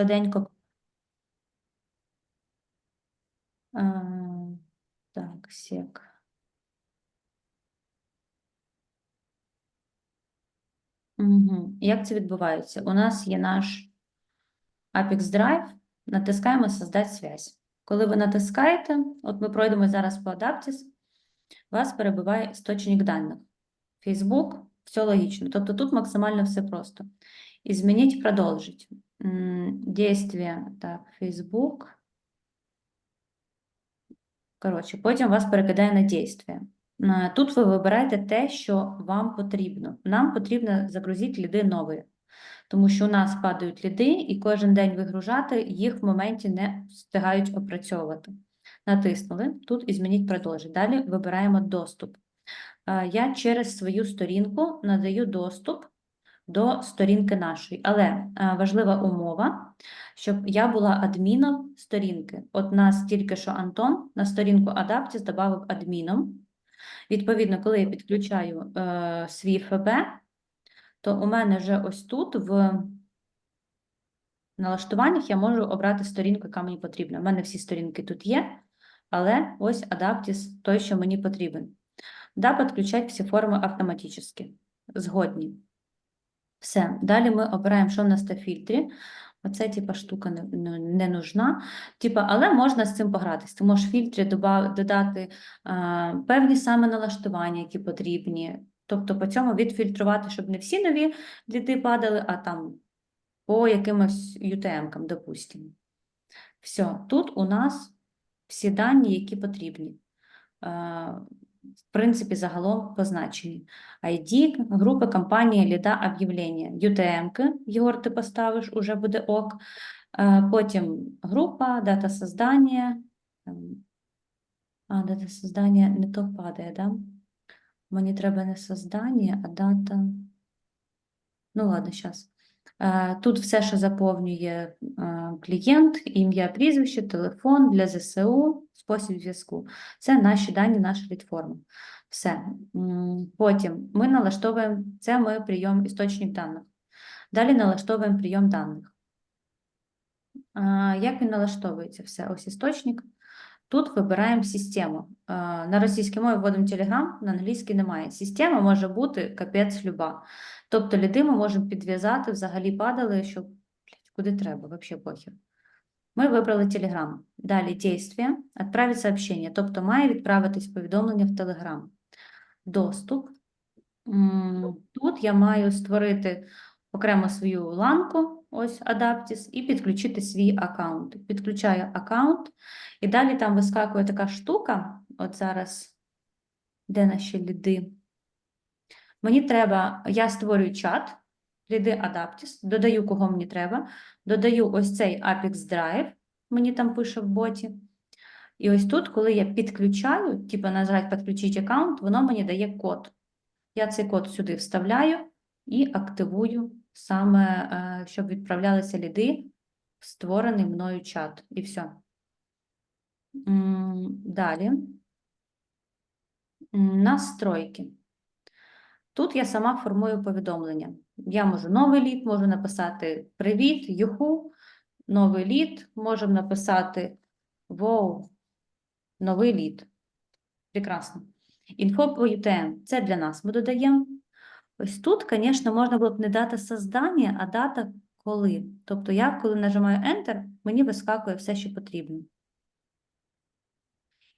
швиденько. А, так, сек. Угу. Як це відбувається? У нас є наш Apex Drive, натискаємо Создати связь. Коли ви натискаєте, от ми пройдемо зараз по Adaptis, вас перебуває істочник даних. Facebook, все логічно. Тобто тут максимально все просто. Изменить, продовжить. М, Действие, так, Facebook. Коротше, потім вас перекидає на дійствие. Е, Тут ви вибираєте те, що вам потрібно. Нам потрібно загрузити ліди нові, тому що у нас падають ліди, і кожен день вигружати їх в моменті не встигають опрацьовувати. Натиснули, тут і змініть продовжити. Далі вибираємо доступ. Е, Я через свою сторінку надаю доступ до сторінки нашої, але е, важлива умова, щоб я була адміном сторінки. От нас тільки що Антон на сторінку Adaptis додав адміном. Відповідно, коли я підключаю е, свій ФБ, то у мене вже ось тут в налаштуваннях я можу обрати сторінку, яка мені потрібна. У мене всі сторінки тут є, але ось Adaptis той, що мені потрібен. Да, підключать всі форми автоматично. Згодні. Все. Далі ми обираємо, що в нас на фільтрі. Оце, типа, штука не, не, нужна. Типа, але можна з цим погратись. Ти можеш в фільтрі додати а, певні саме налаштування, які потрібні. Тобто по цьому відфільтрувати, щоб не всі нові ліди падали, а там по якимось UTM-кам, допустимо. Все, тут у нас всі дані, які потрібні. В принципі, загалом позначені. ID, група, компанія, ліда, об'явлення. UTM-ки, ти поставиш, уже буде ок. Е, Потім група, дата создання. А, дата создання не то падає, да? Мені треба не создання, а дата. Ну, ладно, зараз. Тут все, що заповнює е, клієнт, ім'я, прізвище, телефон для ЗСУ, спосіб зв'язку. Це наші дані, наша літформа. Все. Потім ми налаштовуємо, це ми прийом істочник даних. Далі налаштовуємо прийом даних. Як він налаштовується? Все, ось істочник. Тут вибираємо систему. На російській мові вводимо Telegram, на англійській немає. Система може бути капець люба. Тобто ліди ми можемо підв'язати, взагалі падали, що блядь, куди треба, взагалі похер. Ми вибрали Telegram. Далі действие, відправити сообщення, тобто має відправитись повідомлення в Telegram. Доступ. Тут я маю створити окремо свою ланку, ось Adaptis, і підключити свій аккаунт. Підключаю аккаунт, і далі там вискакує така штука, от зараз, де наші ліди? Мені треба, я створюю чат, ліди Adaptis, додаю, кого мені треба, додаю ось цей Apex Drive, мені там пише в боті. І ось тут, коли я підключаю, типу нажать підключити аккаунт, воно мені дає код. Я цей код сюди вставляю і активую саме, е, щоб відправлялися ліди в створений мною чат. І все. Далі. Настройки. Тут я сама формую повідомлення. Я можу новий лід, можу написати Привіт, юху, новий лід, можемо написати Воу, новий лід. Прекрасно. Інфо по UTM. Це для нас ми додаємо. Ось тут, звісно, можна було б не дата создання, а дата коли. Тобто я, коли нажимаю Enter, мені вискакує все, що потрібно.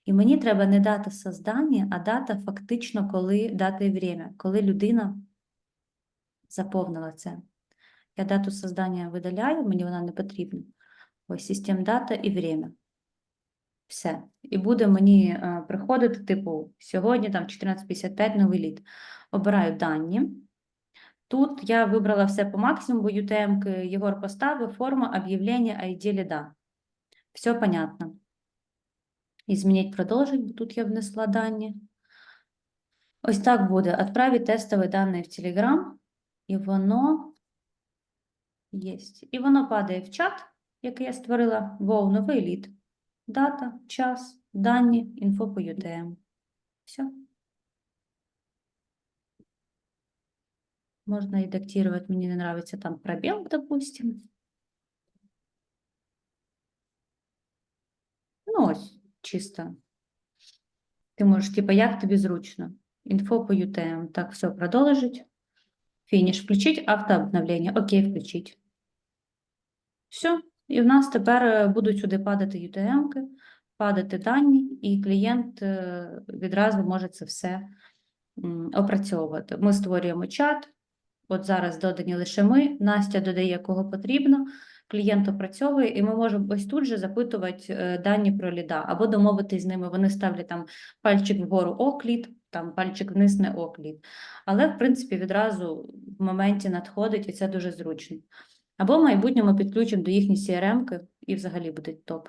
І мені треба не дата создання, а дата фактично, коли дата время, коли людина заповнила це. Я дату создання видаляю, мені вона не потрібна. Ось систем дата і время. Все. І буде мені е, приходити, типу, сьогодні там 14.55 новий лід. Обираю дані. Тут я вибрала все по максимуму, UTM Єгор поставив, форма, об'явлення, ID ліда. Все понятно. Изменить, продовжить, бо тут я внесла дані. Ось так буде. Отправить тестові дані в Telegram, і воно є. І воно падає в чат, який я створила. Вов, новий лід. дата, час, дані, інфо по UTM. Все. Можно редактировать, мне не нравится там пробел, допустим. Ну, чисто. Ты можешь, типа, як тобі зручно. Інфо по UTM. Так, все, продолжить. Финиш включить, Автообновление. Окей, включить. Все. І в нас тепер е, будуть сюди падати UTM-ки, падати дані, і клієнт е, відразу може це все опрацьовувати. Ми створюємо чат. От зараз додані лише ми. Настя додає, кого потрібно. Клієнт опрацьовує, і ми можемо ось тут же запитувати е, дані про ліда або домовитись з ними. Вони ставлять там пальчик вгору ок лід, там пальчик вниз не ок лід. Але, в принципі, відразу в моменті надходить, і це дуже зручно. Або в майбутньому підключимо до їхньої CRM-ки і взагалі буде топ.